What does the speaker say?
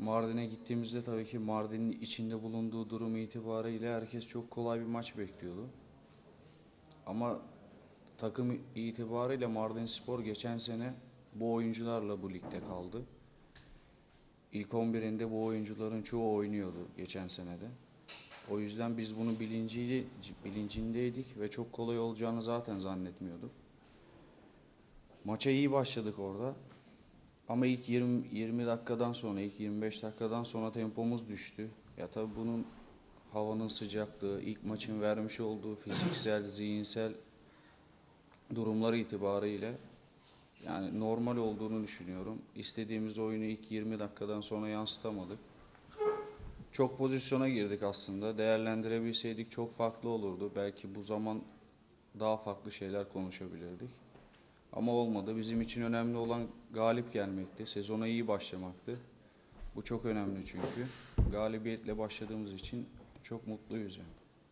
Mardin'e gittiğimizde tabii ki Mardin'in içinde bulunduğu durum itibariyle herkes çok kolay bir maç bekliyordu. Ama takım itibariyle Mardin Spor geçen sene bu oyuncularla bu ligde kaldı. İlk 11'inde bu oyuncuların çoğu oynuyordu geçen senede. O yüzden biz bunu bilinciyle, bilincindeydik ve çok kolay olacağını zaten zannetmiyorduk. Maça iyi başladık orada. Ama ilk 20, 20 dakikadan sonra, ilk 25 dakikadan sonra tempomuz düştü. Ya tabii bunun havanın sıcaklığı, ilk maçın vermiş olduğu fiziksel, zihinsel durumları itibariyle yani normal olduğunu düşünüyorum. İstediğimiz oyunu ilk 20 dakikadan sonra yansıtamadık. Çok pozisyona girdik aslında. Değerlendirebilseydik çok farklı olurdu. Belki bu zaman daha farklı şeyler konuşabilirdik. Ama olmadı. Bizim için önemli olan galip gelmekti. Sezona iyi başlamaktı. Bu çok önemli çünkü. Galibiyetle başladığımız için çok mutluyuz yani.